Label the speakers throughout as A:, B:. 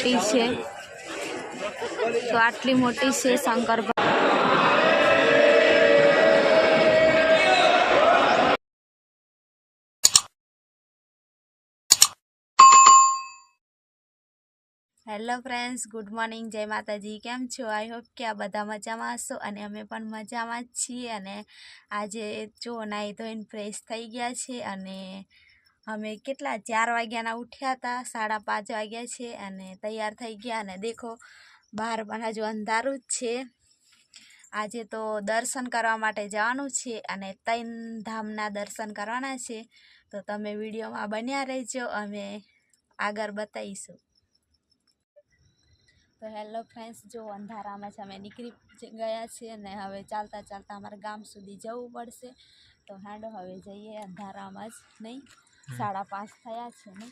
A: મોટી છે. તો આટલી મોટી છે Shankar hello friends good morning જય માતાજી. કેમ છો? આઈ હોપ કે આ બધા મજામાં હશો અને અમે પણ મજામાં જ છીએ અને આજે જો નાહી ધોઈને ફ્રેશ થઈ ગયા છે અને અમે કેટલા ચાર વાગ્યાના ઉઠ્યા હતા, સાડા પાંચ વાગ્યા છે અને તૈયાર થઈ ગયા અને દેખો, બહાર પણ હજુ અંધારું જ છે. આજે તો દર્શન કરવા માટે જવાનું છે અને ત્રણ ધામના દર્શન કરવાના છે. તો તમે વિડીયોમાં બન્યા રહેજો, અમે આગળ બતાવીશું. તો હેલો ફ્રેન્ડ્સ, જો અંધારામાં છે અમે નીકળી ગયા છીએ અને હવે ચાલતા ચાલતા અમારે ગામ સુધી જવું પડશે. તો હાંડો, હવે જઈએ અંધારામાં જ નહીં. સાડા પાંચ થયા છે ને?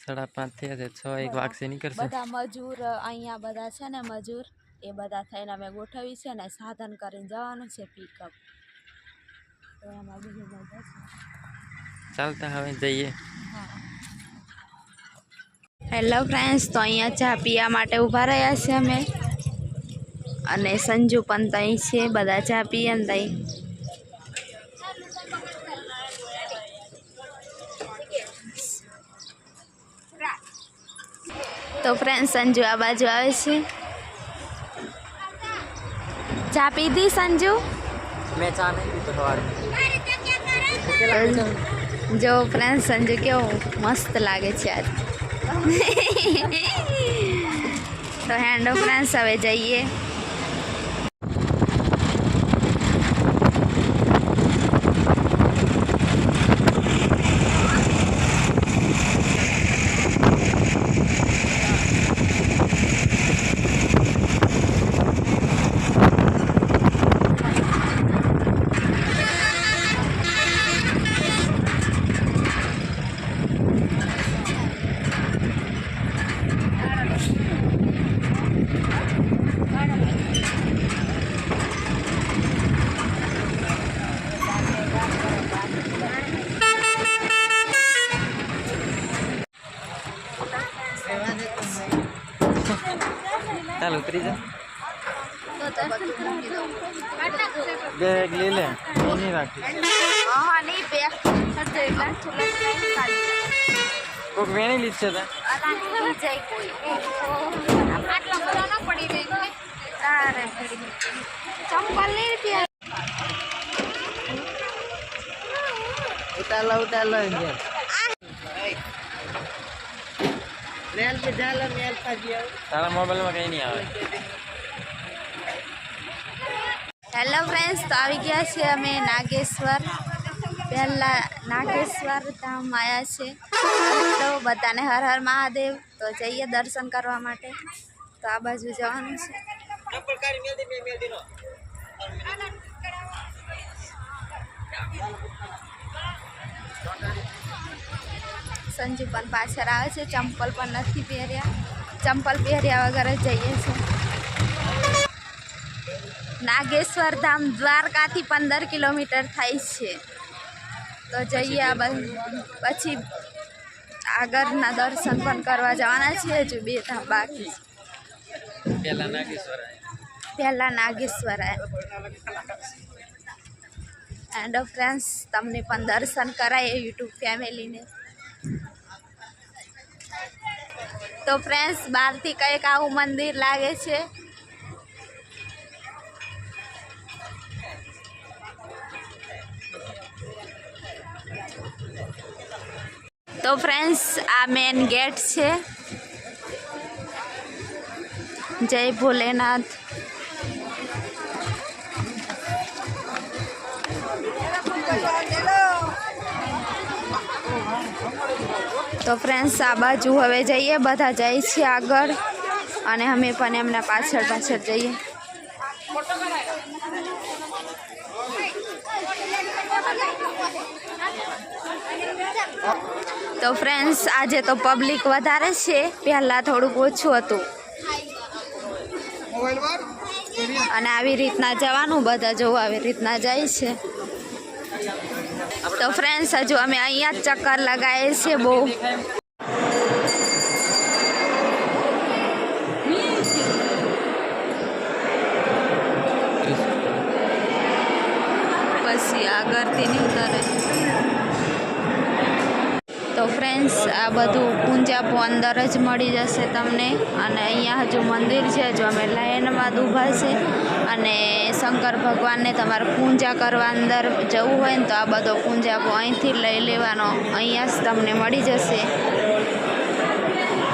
B: સાડા પાંચ થયા છે છ એક વાગશે નીકળશે.
A: બધા મજૂર અહીંયા બધા છે ને મજૂર એ બધા થઈને અમે ગોઠવી છે ને સાધન કરીને જવાનું છે પિકઅપ તો એમાં બીજું બધા છે.
B: ચાલતા હવે જઈએ.
A: હેલો ફ્રેન્ડ્સ તો અહીંયા ચા પીવા માટે ઊભા રહ્યા છે અમે. અને સંજુ પણ ત્યાં છે બધા ચા પીએ ને ત્યાં તો ફ્રેન્ડ સંજુ આ બાજુ આવે છે. ચા પીધી સંજુ?
B: મેં ચા નહીં પીતો સવારે.
A: જો ફ્રેન્ડ સંજુ કેવું મસ્ત લાગે છે આજ. તો હેન્ડો ફ્રેન્ડ્સ હવે જઈએ.
B: ઉતરી બેગ લઈ લે. નહીં રાખી?
A: હા
B: કોઈક વેણી લીધ છે ઉતાર લો ઉતાર લો તારા મોબાઈલમાં કઈ નહીં આવે.
A: હેલો ફ્રેન્ડ્સ તો આવી ગયા છીએ અમે નાગેશ્વર. પહેલા નાગેશ્વર ધામ આવ્યા છે. તો બધાને હર હર મહાદેવ. તો જઈએ દર્શન કરવા માટે. તો આ બાજુ જવાનું છે. સંજુ પણ પાછળ આવે છે. ચંપલ પણ નથી પહેર્યા. ચંપલ પહેર્યા વગર જ જઈએ છીએ. નાગેશ્વર ધામ દ્વારકાથી પંદર કિલોમીટર થાય છે. તો જઈએ આ પછી આગળના દર્શન પણ કરવા જવાના છીએ હજુ બે ધામ બાકી છે.
B: નાગેશ્વર
A: પહેલાં નાગેશ્વર એન્ડ ફ્રેન્ડ્સ તમને પણ દર્શન કરાય યુટ્યુબ ફેમિલીને. તો ફ્રેન્ડ્સ બહારથી કંઈક આવું મંદિર લાગે છે. તો ફ્રેન્ડ્સ આ મેન ગેટ છે. જય ભોલેનાથ. તો ફ્રેન્ડ્સ આ બાજુ હવે જઈએ બધા જાય છે આગળ. અને અમે પણ એમના પાછળ પાછળ જઈએ. તો ફ્રેન્ડ્સ આજે તો પબ્લિક વધારે છે. પહેલાં થોડુંક ઓછું હતું. અને આવી રીતના જવાનું બધા જોવું આવી રીતના જાય છે. तो फ्रेंड्स हजू अमे अ चक्कर लगाए से बहु आगर तीन ફ્રેન્ડ્સ આ બધું પૂંજાપો અંદર જ મળી જશે તમને. અને અહીંયા હજુ મંદિર છે જો અમે લાઈનમાં ઊભા છે. અને શંકર ભગવાનને તમારે પૂજા કરવા અંદર જવું હોય ને તો આ બધો પૂંજાપો અહીંથી લઈ લેવાનો. અહીંયા જ તમને મળી જશે.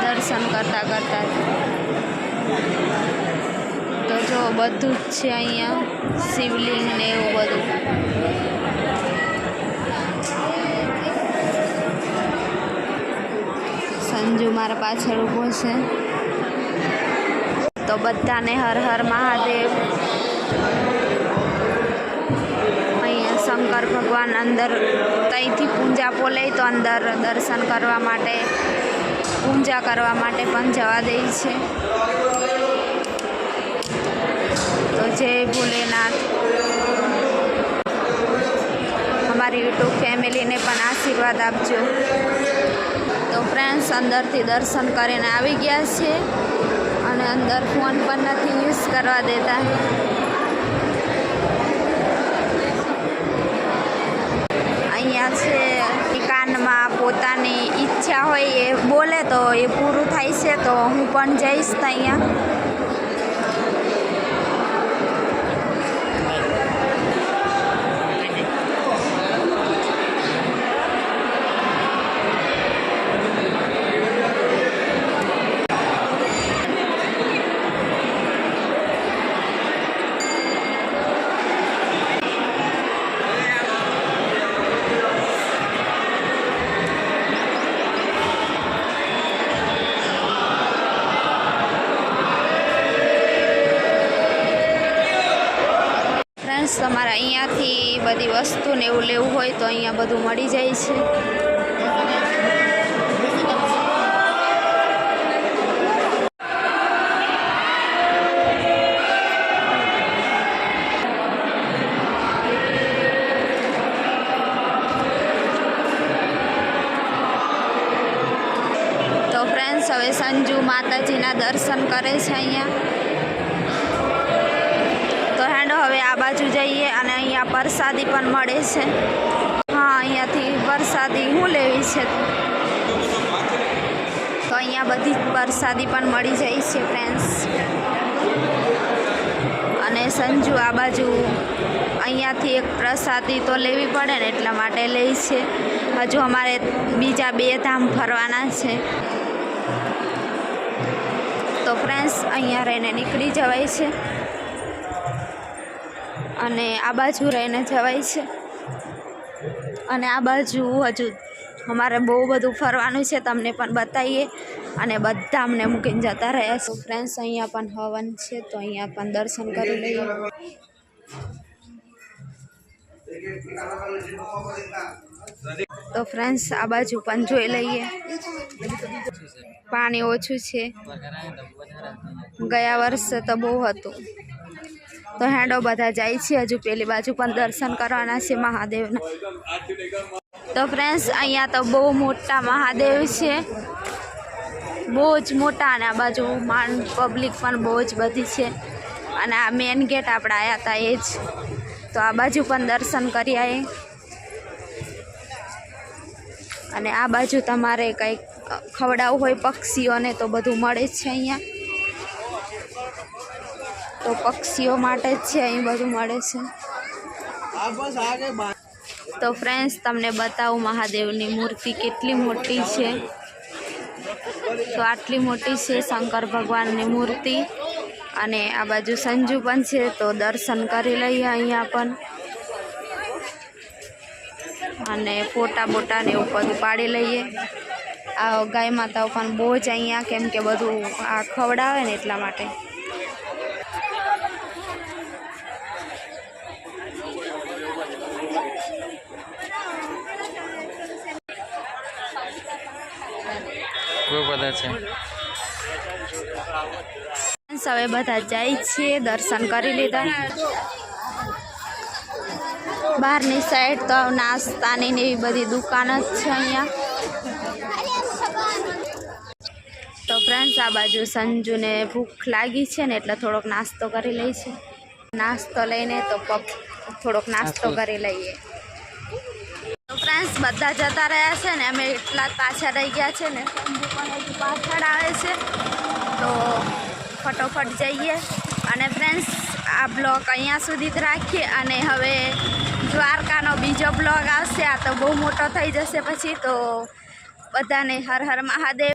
A: દર્શન કરતાં કરતાં. તો જો બધું જ છે અહીંયા. શિવલિંગ ને એવું બધું. સંજુ મારા પાછળ ઊભો છે. તો બધાને હર હર મહાદેવ. અહીંયા શંકર ભગવાન અંદર ત્યાંથી પૂંજા પોલે તો અંદર દર્શન કરવા માટે, પૂજા કરવા માટે પણ જવા દે છે. તો જય ભોલેનાથ. અમારી યુટ્યુબ ફેમિલીને પણ આશીર્વાદ આપજો. તો ફ્રેન્ડ્સ અંદરથી દર્શન કરીને આવી ગયા છે અને અંદર ફોન પણ નથી યુઝ કરવા દેતા. અહીંયા છે કાનમાં પોતાની ઈચ્છા હોય એ બોલે તો એ પૂરું થાય છે તો હું પણ જઈશ ત્યાં. તમારે અહીંયાથી બધી વસ્તુ ને એવું લેવું હોય તો અહીંયા બધું મળી જાય છે. તો ફ્રેન્ડ્સ હવે સંજુ માતાજીના દર્શન કરે છે અહીંયા તો હેંડો હવે આ બાજુ જઈએ અને અહીંયા પ્રસાદી પણ મળે છે. હા, અહીંયાથી પ્રસાદી હું લેવી છે? તો અહીંયા બધી પ્રસાદી પણ મળી જાય છે ફ્રેન્ડ્સ અને સંજુ આ બાજુ અહીંયાથી એક પ્રસાદી તો લેવી પડે ને એટલા માટે લે છે. હજુ અમારે બીજા બે ધામ ફરવાના છે. તો ફ્રેન્ડ્સ અહીંયા રહીને નીકળી જવાય છે. અને આ બાજુ રહીને જવાય છે. અને આ બાજુ હજુ અમારે બહુ બધું ફરવાનું છે, તમને પણ બતાવીએ. અને બધા અમને મૂકીને જતા રહ્યા છે. ફ્રેન્ડ્સ, અહીંયા પણ હવન છે, તો અહીંયા પણ દર્શન કરી લઈએ. તો ફ્રેન્ડ્સ, આ બાજુ પણ જોઈ લઈએ. પાણી ઓછું છે. ગયા વર્ષે તો બહુ હતું. તો હેંડો બધા જાય છે. હજુ પેલી બાજુ પણ દર્શન કરવાના છે મહાદેવના. તો ફ્રેન્ડ્સ અહીંયા તો બહુ મોટા મહાદેવ છે. બહુ જ મોટા અને આ બાજુ માન પબ્લિક પણ બહુ જ બધી છે. અને આ મેન ગેટ આપણે આવ્યા હતા એ જ. તો આ બાજુ પણ દર્શન કરી આવીએ અને આ બાજુ તમારે કંઈક ખવડાવવું હોય, પક્ષીઓને તો બધું મળે છે અહીંયા. તો પક્ષીઓ માટે જ છે અહીં બધું મળે છે. તો ફ્રેન્ડ્સ તમને બતાવું મહાદેવની મૂર્તિ કેટલી મોટી છે. તો આટલી મોટી છે શંકર ભગવાનની મૂર્તિ અને આ બાજુ સંજુ પણ છે તો દર્શન કરી લઈએ અહીંયા પણ. અને ફોટા બોટા ને એવું બધું પાડી લઈએ. આ ગાય માતાઓ પણ બહુ જ અહીંયા કેમ કે બધું આ ખવડાવે ને એટલા માટે.
B: બધા છે.
A: હવે બધા જાય છે દર્શન કરી લીધા. બહારની સાઈડ તો નાસ્તાની ને એવી બધી દુકાન જ છે અહીંયા. તો ફ્રેન્ડ્સ આ બાજુ સંજુને ભૂખ લાગી છે ને એટલે થોડોક નાસ્તો કરી લઈ છે. નાસ્તો લઈને તો પપ થોડોક નાસ્તો. કરી લઈએ. ફ્રેન્ડ્સ બધા જતા રહ્યા છે ને, અમે એટલા પાછા રહી ગયા છે ને. પાછળ આવે છે. તો ફટોફટ જઈએ. અને ફ્રેન્ડ્સ આ બ્લોગ અહીંયા સુધી જ રાખીએ. અને હવે દ્વારકાનો બીજો બ્લોગ આવશે. આ તો બહુ મોટો થઈ જશે પછી. તો બધાને હર હર મહાદેવ.